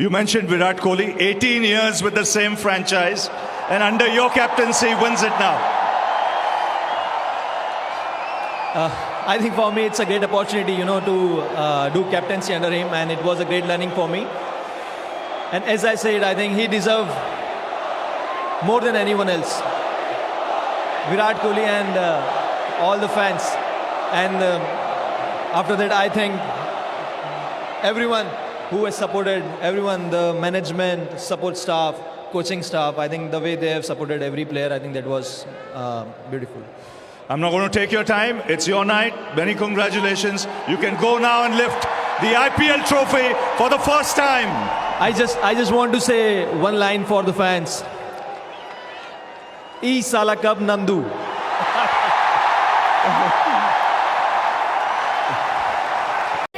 You mentioned Virat Kohli, 18 years with the same franchise, and under your captaincy, wins it now. I think for me it's a great opportunity, you know, to uh, do captaincy under him, and it was a great learning for me. And as I said, I think he deserved more than anyone else. Virat Kohli and uh, all the fans, and um after that, I think everyone who has supported, everyone, the management, support staff, coaching staff, I think the way they have supported every player, I think that was uh, beautiful. I'm not going to take your time. It's your night. Many congratulations. You can go now and lift the IPL trophy for the first time. I just I just want to say one line for the fans. E Sala Cup Nandu.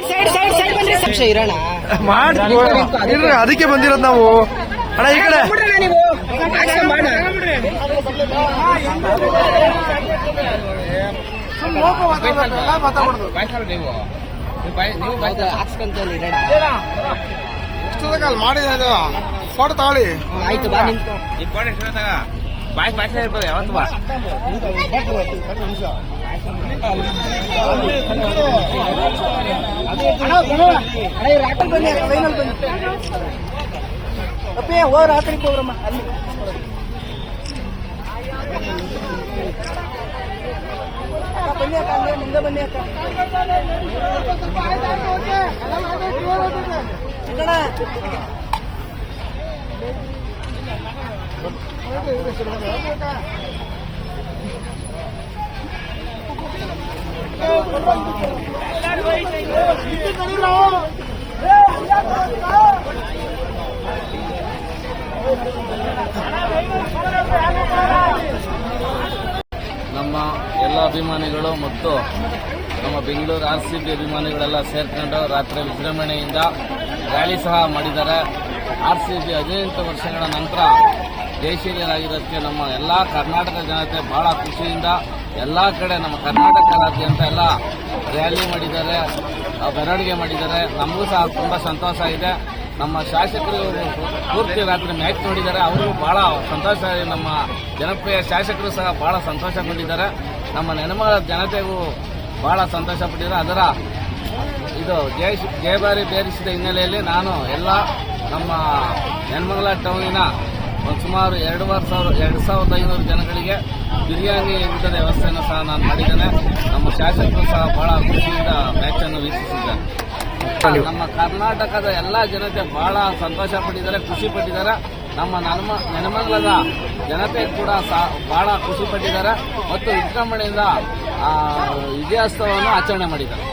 Side side side ಬಂದ್ರೆ ನಿಮಿಷ ಇರೋಣ ಇರ್ರಿ ಅದಕ್ಕೆ ಬಂದಿರೋದು ನಾವು. ಅಣ್ಣ ಈ ಕಡೆ. ಮಾಡಿದ ಮಾಡ ಫೋಟೋ ತಾಳಿ ಆಯ್ತು ಬಾ ಇವ್ರು ಆಟೋ ಬನ್ನಿ ಫೈನಲ್ ಬನ್ನಿ ಅಪ್ಪೇ ಹೋಗ್ರ ಆ ಹೋಗ್ರಮ್ಮ ಅಲ್ಲಿ ಬನ್ನಿ ಅಕ್ಕ ಅಂದ್ರೆ ಮುಂದೆ ಬನ್ನಿ ಅಕ್ಕ ನಮ್ಮ ಎಲ್ಲ ಅಭಿಮಾನಿಗಳು ಮತ್ತು ನಮ್ಮ ಬೆಂಗಳೂರು ಆರ್ ಸಿ ಬಿ ಅಭಿಮಾನಿಗಳೆಲ್ಲ ಸೇರ್ಕೊಂಡು ರಾತ್ರಿ ವಿಜೃಂಭಣೆಯಿಂದ ರ್ಯಾಲಿ ಸಹ ಮಾಡಿದ್ದಾರೆ. ಆರ್ ಸಿ ಬಿ ಹದಿನೆಂಟು ವರ್ಷಗಳ ನಂತರ ದೇಶೀಯರಾಗಿರೋದಕ್ಕೆ ನಮ್ಮ ಎಲ್ಲ ಕರ್ನಾಟಕ ಜನತೆ ಬಹಳ ಖುಷಿಯಿಂದ ಎಲ್ಲ ಕಡೆ ನಮ್ಮ ಕರ್ನಾಟಕ ಕರ್ನಾಟಕದಾದ್ಯಂತ ಎಲ್ಲ ರ್ಯಾಲಿ ಮಾಡಿದ್ದಾರೆ ಮೆರವಣಿಗೆ ಮಾಡಿದ್ದಾರೆ. ನಮಗೂ ಸಹ ತುಂಬ ಸಂತೋಷ ಇದೆ. ನಮ್ಮ ಶಾಸಕರು ಪೂರ್ತಿ ರಾತ್ರಿ ಮ್ಯಾಚ್ ನೋಡಿದ್ದಾರೆ. ಅವರು ಬಹಳ ಸಂತೋಷ. ನಮ್ಮ ಜನಪ್ರಿಯ ಶಾಸಕರು ಸಹ ಬಹಳ ಸಂತೋಷಗೊಂಡಿದ್ದಾರೆ. ನಮ್ಮ ನೆನಮಗಳ ಜನತೆಗೂ ಬಹಳ ಸಂತೋಷ ಪಟ್ಟಿದ್ದಾರೆ. ಅದರ ಇದು ಜಯ ಜಯಬಾರಿ ಬೇರಿಸಿದ ಹಿನ್ನೆಲೆಯಲ್ಲಿ ನಾನು ಎಲ್ಲ ನಮ್ಮ ನೆನ್ಮಂಗಲ ಟೌನಿನ ಒಂದು ಸುಮಾರು ಎರಡೂವರೆ ಸಾವಿರ, ಎರಡು ಸಾವಿರದ ಐನೂರು ಜನಗಳಿಗೆ ಬಿರಿಯಾನಿ ಊಟದ ವ್ಯವಸ್ಥೆಯನ್ನು ಸಹ ನಾನು ಮಾಡಿದ್ದೇನೆ. ನಮ್ಮ ಶಾಸಕರು ಸಹ ಬಹಳ ಖುಷಿಯಿಂದ ಮ್ಯಾಚನ್ನು ವೀಕ್ಷಿಸಿದ್ದಾರೆ. ನಮ್ಮ ಕರ್ನಾಟಕದ ಎಲ್ಲ ಜನತೆ ಬಹಳ ಸಂತೋಷ ಪಟ್ಟಿದ್ದಾರೆ, ಖುಷಿ ಪಟ್ಟಿದ್ದಾರೆ. ನಮ್ಮ ನನ್ಮ ನೆನಮಂಗಲದ ಜನತೆ ಕೂಡ ಸಹ ಬಹಳ ಖುಷಿ ಪಟ್ಟಿದ್ದಾರೆ. ಮತ್ತು ವಿಜೃಂಭಣೆಯಿಂದ ವಿಜಯೋತ್ಸವವನ್ನು ಆಚರಣೆ ಮಾಡಿದ್ದಾರೆ.